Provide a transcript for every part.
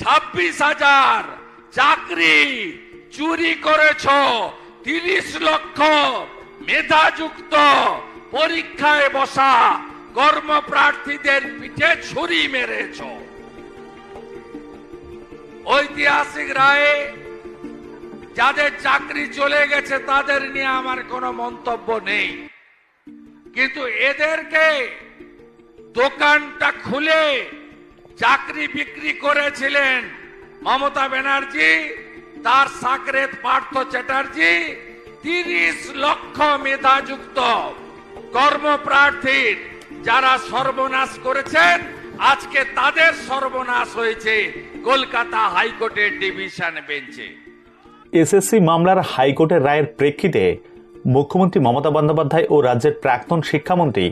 ছাব্বিশ হাজার চাকরি চুরি করেছ, তিরিশ লক্ষ মেধাযুক্ত, পরীক্ষায় বসা কর্মপ্রার্থীদের পিঠে ছুরি মেরেছ। ঐতিহাসিক রায়ে যাদের চাকরি চলে গেছে, তাদের নিয়ে আমার কোনো মন্তব্য নেই। কিন্তু এদেরকে দোকানটা খুলে চাকরি বিক্রি করেছিলেন মমতা ব্যানার্জি, তার সাকরেত পার্থ চ্যাটার্জি, তিরিশ লক্ষ মেধাযুক্ত কর্মপ্রার্থীর যারা সর্বনাশ করেছেন, আজকে তাদের সর্বনাশ হয়েছে কলকাতা হাইকোর্টের ডিভিশন বেঞ্চে। এসএসসি মামলার হাইকোর্টের রায়ের প্রেক্ষিতে মুখ্যমন্ত্রী মমতা বন্দ্যোপাধ্যায় ও রাজ্যের প্রাক্তন শিক্ষামন্ত্রী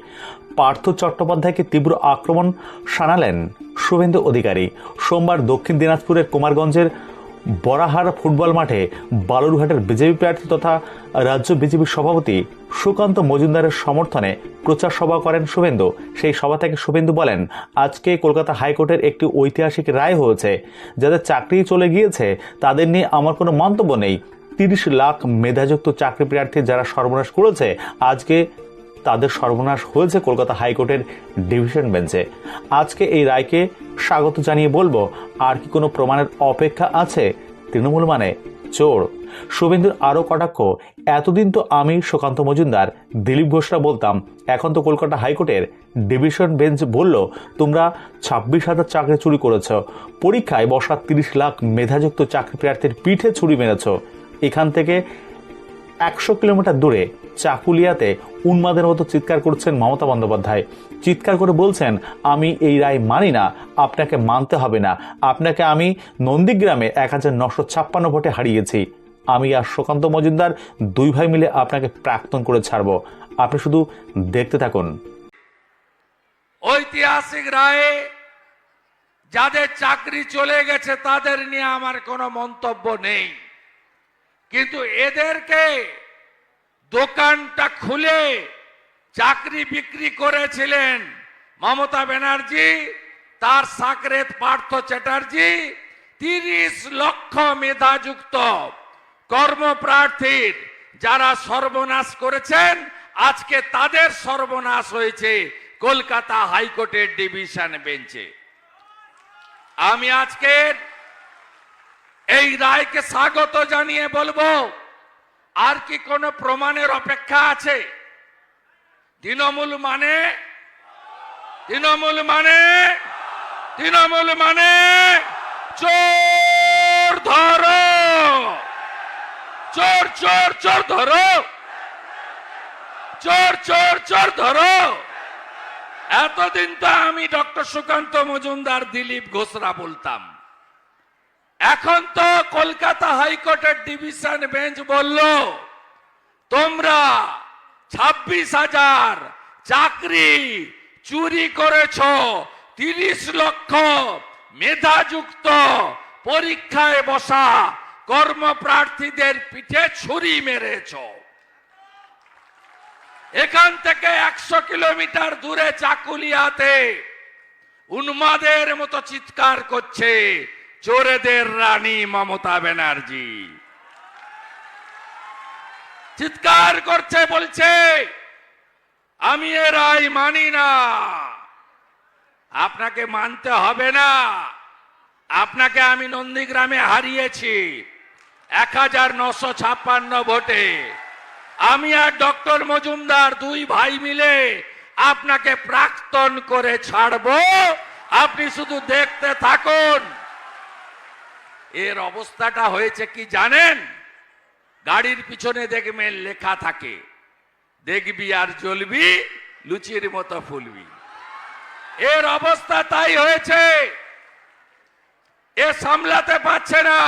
পার্থ চট্টোপাধ্যায়কে তীব্র আক্রমণ শানালেন শুভেন্দু অধিকারী। সোমবার দক্ষিণ দিনাজপুরের কুমারগঞ্জের বরাহার ফুটবল মাঠে বালুরঘাটের বিজেপি প্রার্থী তথা রাজ্য বিজেপির সভাপতি সুকান্ত মজুমদারের সমর্থনে প্রচার সভা করেন শুভেন্দু। সেই সভা থেকে শুভেন্দু বলেন, আজকে কলকাতা হাইকোর্টের একটি ঐতিহাসিক রায় হয়েছে। যাদের চাকরি চলে গিয়েছে, তাদের নিয়ে আমার কোনো মন্তব্য নেই। তিরিশ লাখ মেধাযুক্ত চাকরি প্রার্থী যারা সর্বনাশ করেছে, আজকে তাদের সর্বনাশ হয়েছে কলকাতা হাইকোর্টের ডিভিশন বেঞ্চে। আজকে এই রায়কে স্বাগত জানিয়ে বলব, আর কি কোনো প্রমাণের অপেক্ষা আছে? তৃণমূল মানে চোর। শুভেন্দুর আরও কটাক্ষ, এতদিন তো আমি সুকান্ত মজুমদার, দিলীপ ঘোষরা বলতাম, এখন তো কলকাতা হাইকোর্টের ডিভিশন বেঞ্চ বলল, তোমরা ছাব্বিশ হাজার চাকরি চুরি করেছ, পরীক্ষায় বসা তিরিশ লাখ মেধাযুক্ত চাকরি প্রার্থীর পিঠে ছুরি মেরেছ। এখান থেকে একশো কিলোমিটার দূরে চাকুলিয়াতে উন্মাদের মতো চিৎকার করছেন মমতা বন্দ্যোপাধ্যায়। চিৎকার করে বলছেন, আমি এই রায় মানি না, আপনাকে মানতে হবে না। আপনাকে আমি নন্দীগ্রামে এক হাজার নশো ছাপ্পান্ন ভোটে হারিয়েছি। আমি আর সুকান্ত মজুমদার দুই ভাই মিলে আপনাকে প্রাক্তন করে ছাড়বো। আপনি শুধু দেখতে থাকুন। ঐতিহাসিক রায়ে যাদের চাকরি চলে গেছে তাদের নিয়ে আমার কোনো মন্তব্য নেই। কিন্তু এদেরকে দোকানটা খুলে চাকরি বিক্রি করেছিলেন মমতা ব্যানার্জি, তার সাকরেত পার্থ চ্যাটার্জি, তিরিশ লক্ষ মেধাযুক্ত কর্মপ্রার্থীর যারা সর্বনাশ করেছেন, আজকে তাদের সর্বনাশ হয়েছে কলকাতা হাইকোর্টের ডিভিশন বেঞ্চে। আমি আজকের এই রায়কে স্বাগত জানিয়ে বলব। আর কি কোনো প্রমাণের অপেক্ষা আছে? তৃণমূল মানে? তৃণমূল মানে? তৃণমূল মানে? চোর ধরো! চোর চোর চোর ধরো! চোর চোর চোর ধরো! এতদিন তো আমি ডক্টর সুকান্ত মজুমদার দিলীপ ঘোষরা বলতাম। এখন তো কলকাতা হাইকোর্টের ডিভিশন বেঞ্চ বলল, তোমরা ছাব্বিশ হাজার চাকরি চুরি করেছ, তিরিশ লক্ষ মেধাযুক্ত পরীক্ষায় বসা কর্মপ্রার্থীদের পিঠে ছুরি মেরেছ। এখান থেকে একশো কিলোমিটার দূরে চাকুলিয়াতে উন্মাদের মতো চিৎকার করছে চোরেদের রানী মমতা ব্যানার্জি। চিৎকার করছে, বলছে, আমি এ রায় মানি না। আপনাকে মানতে হবে না। আপনাকে আমি নন্দীগ্রামে হারিয়েছি। এক হাজার নশো ছাপ্পান্ন ভোটে। আমি আর ডক্টর মজুমদার দুই ভাই মিলে আপনাকে প্রাক্তন করে ছাড়বো। আপনি শুধু দেখতে থাকুন। এর অবস্থাটা হয়েছে কি জানেন? গাড়ির পিছনে দেখবেন লেখা থাকে, দেখবি আর জ্বলবি, লুচির মতো ফুলবি। এর অবস্থা তাই হয়েছে, এ সামলাতে পারছে না।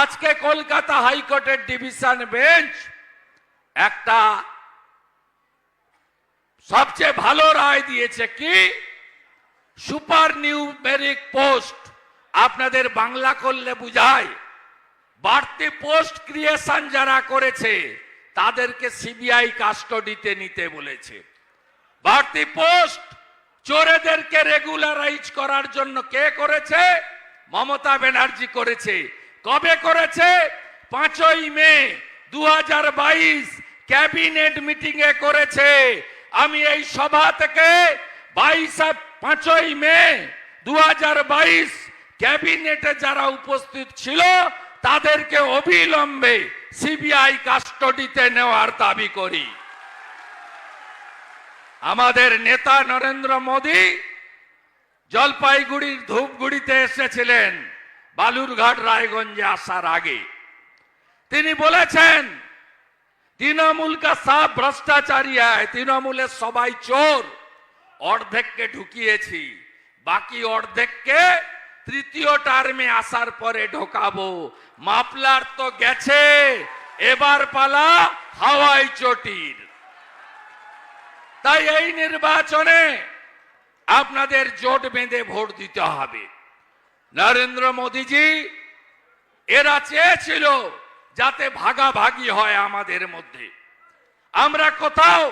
আজকে কলকাতা হাইকোর্টের ডিভিশন বেঞ্চ একটা সবচেয়ে ভালো রায় দিয়েছে কি? সুপার নিউমেরিক পোস্ট আপনাদের বাংলা করলে বুঝায়, বাড়তি পোস্ট ক্রিয়েশন যারা করেছে, তাদেরকে সিবিআই কাস্টডিতে নিতে বলেছে। বাড়তি পোস্ট চোরেদেরকে রেগুলারাইজ করার জন্য কে করেছে? মমতা ব্যানার্জি করেছে। কবে করেছে? পাঁচই মে দু হাজার বাইশ ক্যাবিনেট মিটিং এ করেছে। আমি এই সভা থেকে বাইশ পাঁচই মে দু হাজার বাইশ ক্যাবিনেটে যারা উপস্থিত ছিল, তাদেরকে অবিলম্বে সিবিআই কাস্টডিতে নেওয়ার দাবি করি। আমাদের নেতা নরেন্দ্র মোদী জলপাইগুড়ির ধূপগুড়িতে এসেছিলেন, বালুরঘাট, রায়গঞ্জে আসার আগে। তিনি বলেছেন, তৃণমূল কা সব ভ্রষ্টাচারী হয় তৃণমূলের সবাই চোর। অর্ধেককে ঢুকিয়েছি, বাকি অর্ধেককে তৃতীয় টার্মে আসার পরে ঢোকাবো। মাপলার তো গেছে, এবার পালা হাওয়াই চটির। তাই এই নির্বাচনে আপনাদের জোট বেঁধে ভোট দিতে হবে। নরেন্দ্র মোদীজি, এরা চেয়েছিল যাতে ভাগাভাগি হয় আমাদের মধ্যে। আমরা কোথাও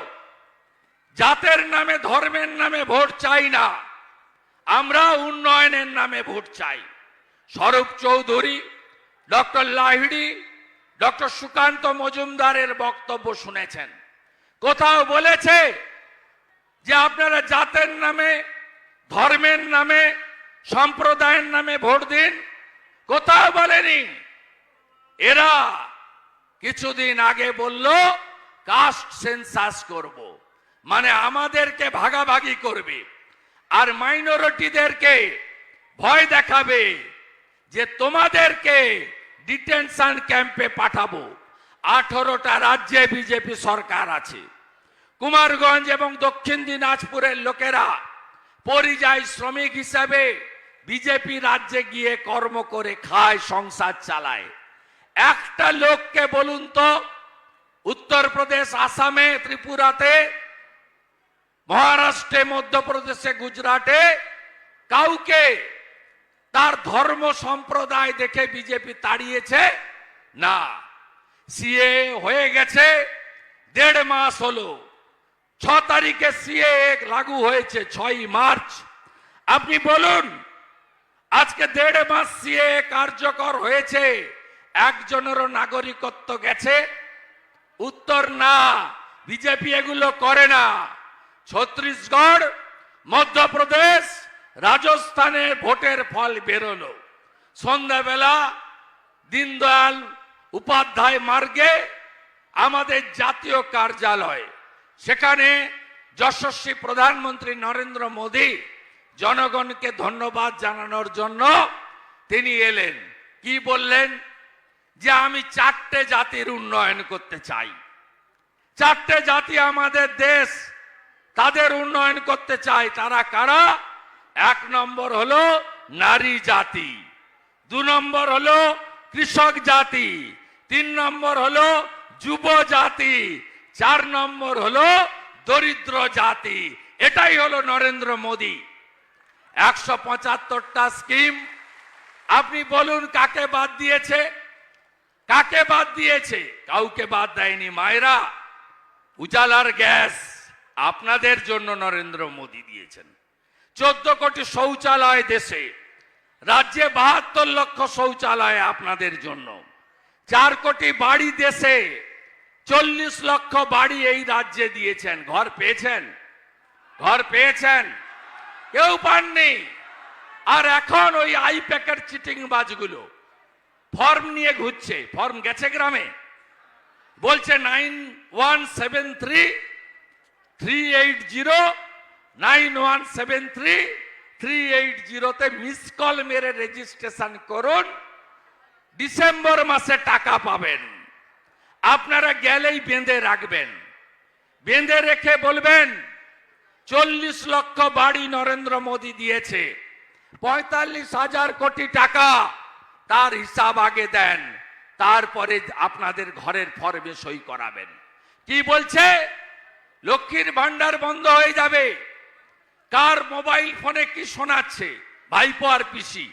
জাতের নামে, ধর্মের নামে ভোট চাই না। আমরা উন্নয়নের নামে ভোট চাই। স্বরূপ চৌধুরী, ডক্টর লাহিড়ি, ডক্টর সুকান্ত মজুমদারের বক্তব্য শুনেছেন। কোথাও বলেছে যে আপনারা জাতের নামে, ধর্মের নামে, সম্প্রদায়ের নামে ভোট দিন? কোথাও বলেনি। এরা কিছুদিন আগে বলল, কাস্ট সেন্সাস করব। মানে আমাদেরকে ভাগাভাগি করবে। আর মাইনরিটিদেরকে ভয় দেখাবে যে তোমাদেরকে ডিটেনশন ক্যাম্পে পাঠাবো। আঠারোটা রাজ্যে বিজেপি সরকার আছে। কুমারগঞ্জ এবং দক্ষিণ দিনাজপুরের লোকেরা পরিযায়ী শ্রমিক হিসাবে বিজেপি রাজ্যে গিয়ে কর্ম করে খায়, সংসার চালায়। একটা লোককে বলুন তো, উত্তরপ্রদেশ, আসামে, ত্রিপুরাতে মহারাষ্ট্রে, মধ্যপ্রদেশে, গুজরাটে কাউকে তার ধর্ম সম্প্রদায় দেখে বিজেপি তাড়িয়েছে? না। সিএ হয়ে গেছে, দেড় মাস হলো। ছ তারিখে সিএ লাগু হয়েছে, ছয় মার্চ। আপনি বলুন, আজকে দেড় মাস সিএ কার্যকর হয়েছে, একজনেরও নাগরিকত্ব গেছে? উত্তর না, বিজেপি এগুলো করে না। ছত্তিশগড় মধ্যপ্রদেশ, রাজস্থানে ভোটের ফল বেরোলো। সন্ধ্যাবেলা দীনদয়াল উপাধ্যায় মার্গে আমাদের জাতীয় কার্যালয়, সেখানে যশস্বী প্রধানমন্ত্রী নরেন্দ্র মোদী জনগণকে ধন্যবাদ জানানোর জন্য তিনি এলেন। কি বললেন? যে আমি চারটে জাতির উন্নয়ন করতে চাই। চারটে জাতি আমাদের দেশ তাদের উন্নয়ন করতে চাই তারা কারা? এক নম্বর হলো নারী জাতি, দু নম্বর হলো কৃষক জাতি, তিন নম্বর হলো যুব জাতি, চার নম্বর হলো দরিদ্র জাতি। এটাই হলো নরেন্দ্র মোদী। একশো পঁচাত্তরটা স্কিম, আপনি বলুন কাকে বাদ দিয়েছে? কাকে বাদ দিয়েছে? কাউকে বাদ দেয়নি মায়েরা। উজালার গ্যাস। আপনাদের জন্য নরেন্দ্র মোদী দিয়েছেন। চোদ্দ কোটি শৌচালয় দেশে, রাজ্যে বাহাত্তর লক্ষ শৌচালয় আপনাদের জন্য। চার কোটি বাড়ি দেশে, চল্লিশ লক্ষ বাড়ি এই রাজ্যে দিয়েছেন। ঘর পেয়েছেন? ঘর পেয়েছেন? কেউ পাননি? আর এখন ওই আই প্যাকেট চিটিং বাজগুলো ফর্ম নিয়ে ঘুরছে। ফর্ম গেছে গ্রামে? বলছে nine one seven three three eight zero nine one seven three three eight জিরোতে মিস মেরে রেজিস্ট্রেশন করুন। ডিসেম্বর মাসে টাকা পাবেন। আপনারা গেলেই বেঁধে রাখবেন। বেঁধে রেখে বলবেন, চল্লিশ লক্ষ বাড়ি নরেন্দ্র মোদী দিয়েছে। পঁয়তাল্লিশ হাজার কোটি টাকা তার হিসাব আগে দেন। তারপরে আপনাদের ঘরের ফর্মে সই করাবেন। কি বলছে? লক্ষ্মীর ভান্ডার বন্ধ হয়ে যাবে। কার মোবাইল ফোনে কি শোনাচ্ছে? ভাইপো আর পিসি,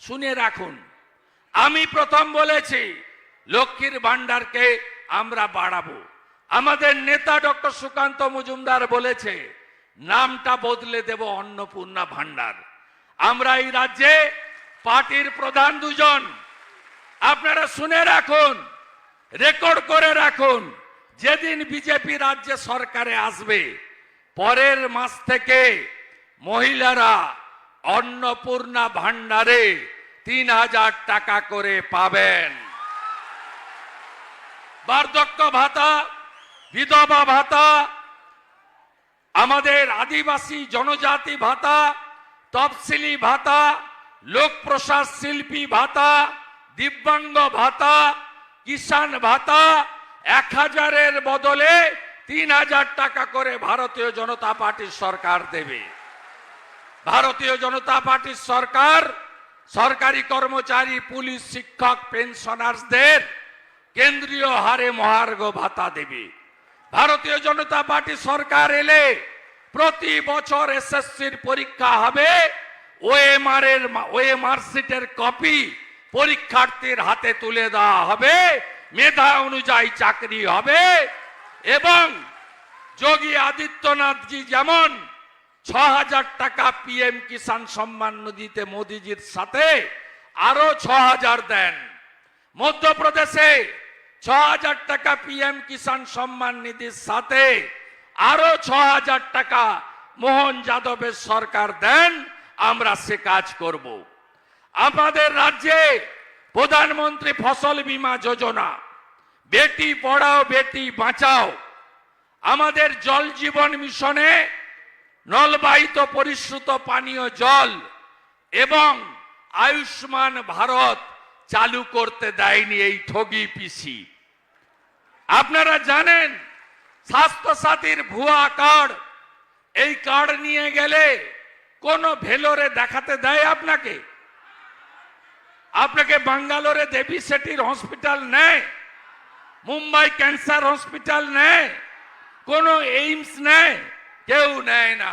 শুনে রাখুন। আমি প্রথম বলেছি, লক্ষ্মীর ভান্ডারকে আমরা বাড়াবো। আমাদের নেতা ডক্টর সুকান্ত মজুমদার বলেছে, নামটা বদলে দেব অন্নপূর্ণা ভান্ডার। আমরা এই রাজ্যে পার্টির প্রধান দুজন। আপনারা শুনে রাখুন, রেকর্ড করে রাখুন। যেদিন বিজেপি রাজ্যে সরকারে আসবে, পরের মাস থেকে মহিলারা অন্নপূর্ণা ভান্ডারে তিন হাজার টাকা করে পাবেন। বার্ধক্য ভাতা, বিধবা ভাতা, আমাদের আদিবাসী জনজাতি ভাতা, তফসিলি ভাতা লোক প্রসাদ শিল্পী ভাতা, দিব্যাঙ্গ ভাতা, কিষাণ ভাতা এক হাজারের বদলে তিন হাজার টাকা করে ভারতীয় জনতা পার্টির সরকার দেবে। ভারতীয় জনতা পার্টির সরকার, সরকারি কর্মচারী, পুলিশ, শিক্ষক, পেনশনার্সদের কেন্দ্রীয় হারে মহার্ঘ ভাতা দেবে। ভারতীয় জনতা পার্টি সরকার এলে প্রতি বছর এসএসসির পরীক্ষা হবে ওএমআর এর ওএমআর সিটের কপি পরীক্ষার্থীর হাতে তুলে দেওয়া হবে। মেধা অনুযায়ী চাকরি হবে এবং যোগী আদিত্যনাথজি যেমন ছ হাজার টাকা পিএম কিষাণ সম্মান নিধিতে মোদিজির সাথে আরও ছ হাজার দেন। মধ্যপ্রদেশে ছ হাজার টাকা পিএম কিষাণ সম্মান নিধির সাথে আরও ছ হাজার টাকা মোহন যাদবের সরকার দেন, আমরা সে কাজ করব। আমাদের রাজ্যে প্রধানমন্ত্রী ফসল বীমা যোজনা। বেটি পড়াও, বেটি বাঁচাও। আমাদের জল জীবন মিশনে নলবাহিত পরিশ্রুত পানীয় জল এবং আয়ুষ্মান ভারত চালু করতে দেয়নি এই ঠগি পিসি। আপনারা জানেন স্বাস্থ্য সাথীর ভুয়া কার্ড, এই কার্ড নিয়ে গেলে কোন ভেলোরে দেখাতে দেয় আপনাকে? আপনাকে বাঙ্গালোরে দেবী সেটির হসপিটাল নেয় মুম্বাই ক্যান্সার হসপিটাল নেয় কোন এইমস নেয় কেউ নেয় না।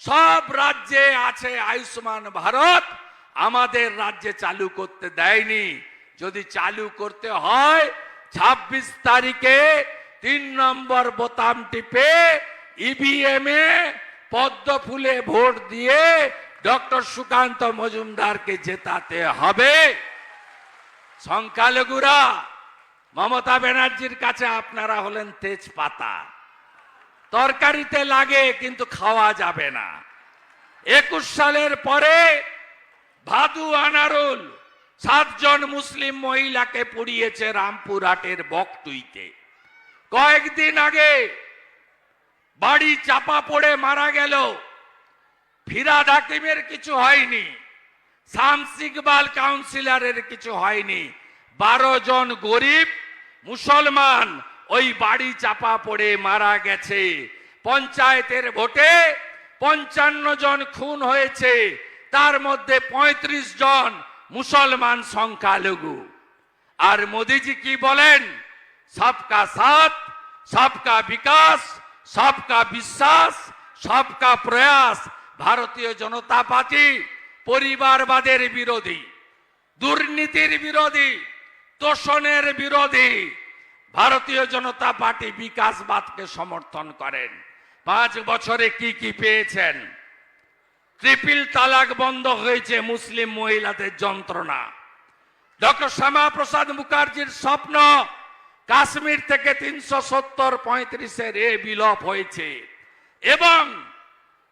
সব রাজ্যে আছে আয়ুষ্মান ভারত, আমাদের রাজ্যে চালু করতে দেয়নি। যদি চালু করতে হয় ২৬ তারিখে তিন নম্বর বোতাম টিপে ইভিএম এ পদ্ম ফুলে ভোট দিয়ে ডক্টর সুকান্ত মজুমদারকে জেতাতে হবে। সংখ্যালঘুরা, মমতা ব্যানার্জির কাছে আপনারা হলেন তেজপাতা। তরকারিতে লাগে, কিন্তু খাওয়া যাবে না। একুশ সালের পরে ভাদু আনারুল সাতজন মুসলিম মহিলাকে পুড়িয়েছে রামপুরহাটের বকটুইতে। কয়েকদিন আগে বাড়ি চাপা পড়ে মারা গেল। ফিরাদ হাকিমের কিছু হয়নি শামস ইকবাল কাউন্সিলরের কিছু হয়নি। বারো জন গরিব মুসলমান ওই বাড়ি চাপা পড়ে মারা গেছে। পঞ্চায়েতের ভোটে পঞ্চান্ন জন খুন হয়েছে, তার মধ্যে ৩৫ জন মুসলমান সংখ্যালঘু। আর মোদিজি কি বলেন? সবকা সাথ, সবকা বিকাশ, সবকা বিশ্বাস, সবকা প্রয়াস ভারতীয় জনতা পার্টি পরিবারবাদের বিরোধী, দুর্নীতির বিরোধী, তোষণের বিরোধী। ভারতীয় জনতা পার্টি বিকাশবাদকে সমর্থন করেন। পাঁচ বছরে কি কি পেয়েছেন? ট্রিপল তালাক বন্ধ হয়েছে মুসলিম মহিলাদের যন্ত্রণা। ডক্টর শ্যামা প্রসাদ মুখার্জির স্বপ্ন, কাশ্মীর থেকে তিনশো সত্তর পঁয়ত্রিশের এ বিলোপ হয়েছে। এবং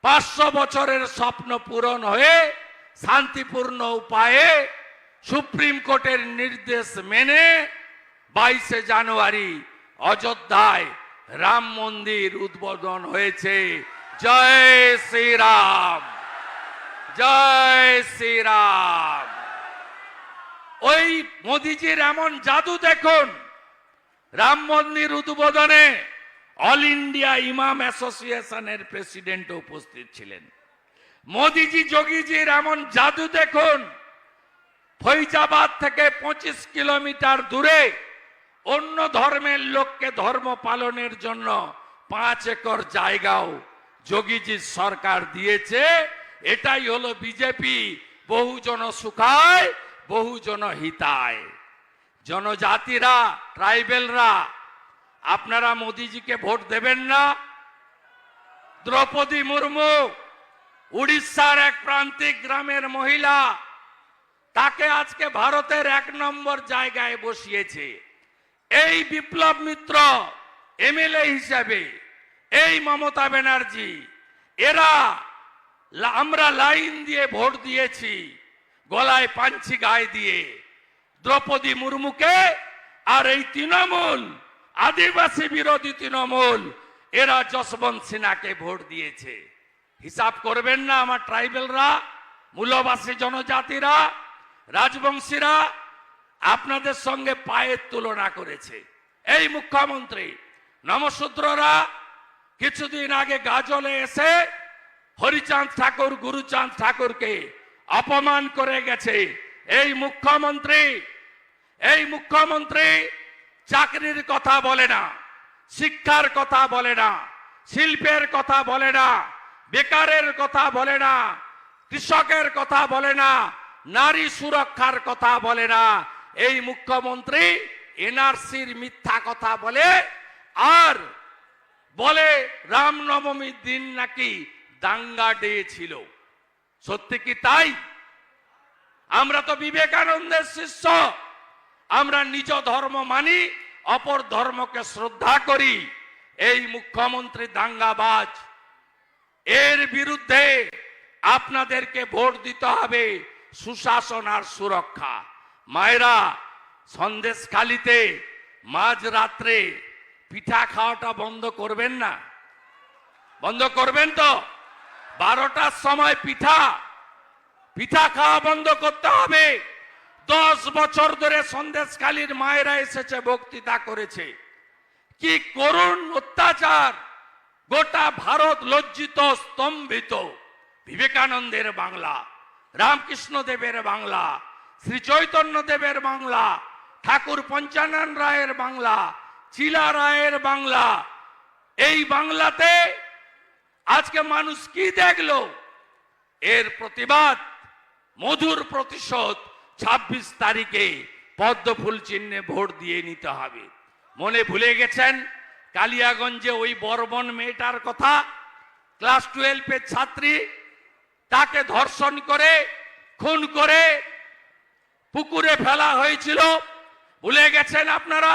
পাঁচশো বছরের স্বপ্ন পূরণ হয়ে, শান্তিপূর্ণ উপায়ে সুপ্রিম কোর্টের নির্দেশ মেনে বাইশে জানুয়ারি অযোধ্যায় রাম মন্দির উদ্বোধন হয়েছে। জয় শ্রীরাম জয় শ্রীরাম। ওই মোদিজির এমন জাদু দেখুন, রাম মন্দির উদ্বোধনে অল ইন্ডিয়া ইমাম অ্যাসোসিয়েশনের প্রেসিডেন্ট উপস্থিত ছিলেন। মোদিজি যোগীজির এমন জাদু দেখুন, ফৈজাবাদ থেকে পঁচিশ কিলোমিটার দূরে অন্য ধর্মের লোককে ধর্ম পালনের জন্য পাঁচ একর জায়গাও যোগীজির সরকার দিয়েছে। এটাই হলো বিজেপি। বহুজন সুখায়, বহুজন হিতায়। জনজাতিরা ট্রাইবেলরা আপনারা মোদিজিকে ভোট দেবেন না। দ্রৌপদী মুর্মু, উড়িষ্যার এক প্রান্তিক গ্রামের মহিলা, তাকে আজকে ভারতের এক নম্বর জায়গায় বসিয়েছে। এই বিপ্লব মিত্র, এমএলএ হিসাবে, এই মমতা ব্যানার্জি, এরা আমরা লাইন দিয়ে ভোট দিয়েছি, গলায় পাঞ্চি গায়ে দিয়ে। দ্রৌপদী মুর্মুকে আর এই তৃণমূল আদিবাসী বিরোধী তৃণমূল, এরা যশবন্ত সিনহাকে ভোট দিয়েছে। হিসাব করবেন না আমার ট্রাইবেলরা, মূলবাসী জনজাতিরা, রাজবংশীরা, আপনাদের সঙ্গে পায়ের তুলনা করেছে। এই মুখ্যমন্ত্রী নমশূদ্ররা কিছুদিন আগে গাজলে এসে হরিচাঁদ ঠাকুর, গুরুচাঁদ ঠাকুরকে অপমান করে গেছে। এই মুখ্যমন্ত্রী এই মুখ্যমন্ত্রী চাকরির কথা বলে না, শিক্ষার কথা বলে না, শিল্পের কথা বলে না, বেকারের কথা বলে না, কৃষকের কথা বলে না, নারী সুরক্ষার কথা বলে না। এই মুখ্যমন্ত্রী এনআরসির মিথ্যা কথা বলে আর বলে রামনবমীর দিন নাকি দাঙ্গা ডে ছিল। সত্যি কি তাই? আমরা তো বিবেকানন্দের শিষ্য। আমরা নিজ ধর্ম মানি, অপর ধর্মকে শ্রদ্ধা করি। এই মুখ্যমন্ত্রী দাঙ্গাবাজ, এর বিরুদ্ধে আপনাদেরকে ভোট দিতে হবে সুশাসন আর সুরক্ষা। মায়েরা, সন্দেশখালিতে মাঝ রাত্রে পিঠা খাওয়াটা বন্ধ করবেন না? বন্ধ করবেন তো? বারোটার সময় পিঠা পিঠা খাওয়া বন্ধ করতে হবে। দশ বছর ধরে সন্দেশকালীর মায়েরা এসেছে, বক্তৃতা করেছে। কি করুণ অত্যাচার! গোটা ভারত লজ্জিত, স্তম্ভিত। বিবেকানন্দের বাংলা রামকৃষ্ণ দেবের বাংলা, শ্রী চৈতন্য দেবের বাংলা, ঠাকুর পঞ্চানন রায়ের বাংলা, চিলা রায়ের বাংলা। এই বাংলাতে আজকে মানুষ কি দেখল? এর প্রতিবাদ, মধুর প্রতিশোধ ছাব্বিশ তারিখে পদ্ম ফুল চিহ্নে ভোট দিয়ে নিতে হবে। মনে ভুলে গেছেন? কালিয়াগঞ্জে ওই বর্বন মেয়েটার কথা? ক্লাস টুয়েলভের ছাত্রী তাকে ধর্ষণ করে, খুন করে, পুকুরে ফেলা হয়েছিল। ভুলে গেছেন আপনারা?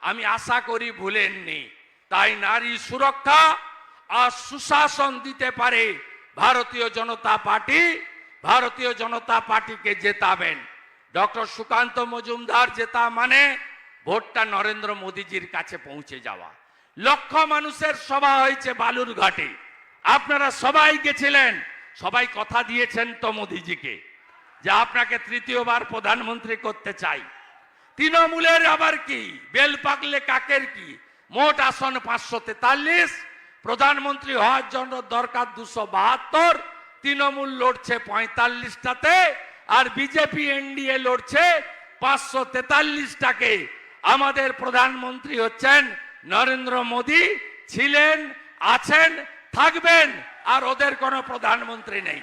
আমি আশা করি ভুলেননি। তাই নারী সুরক্ষা আর সুশাসন দিতে পারে ভারতীয় জনতা পার্টি। ভারতীয় জনতা পার্টিকে জেতাবেন। ডক্টর সুকান্ত মজুমদার জেতা মানে ভোটটা নরেন্দ্র মোদীজির কাছে পৌঁছে যাওয়া। লক্ষ মানুষের সভা হয়েছে বালুরঘাটে। আপনারা সবাই গেছিলেন, সবাই কথা দিয়েছেন তো মোদীজিকে, যে আপনাকে তৃতীয়বার প্রধানমন্ত্রী করতে চাই। তৃণমূলের আবার কি? বেল পাকলে কাকের কি? মোট আসন পাঁচশো তেতাল্লিশ, প্রধানমন্ত্রী হওয়ার জন্য দরকার দুশো বাহাত্তর, তৃণমূল লড়ছে পঁয়তাল্লিশটাতে আর বিজেপি এনডিএ লড়ছে পাঁচশো তেতাল্লিশটাকে। আমাদের প্রধানমন্ত্রী হচ্ছেন নরেন্দ্র মোদী, ছিলেন, আছেন, থাকবেন, আর ওদের কোনো প্রধানমন্ত্রী নেই।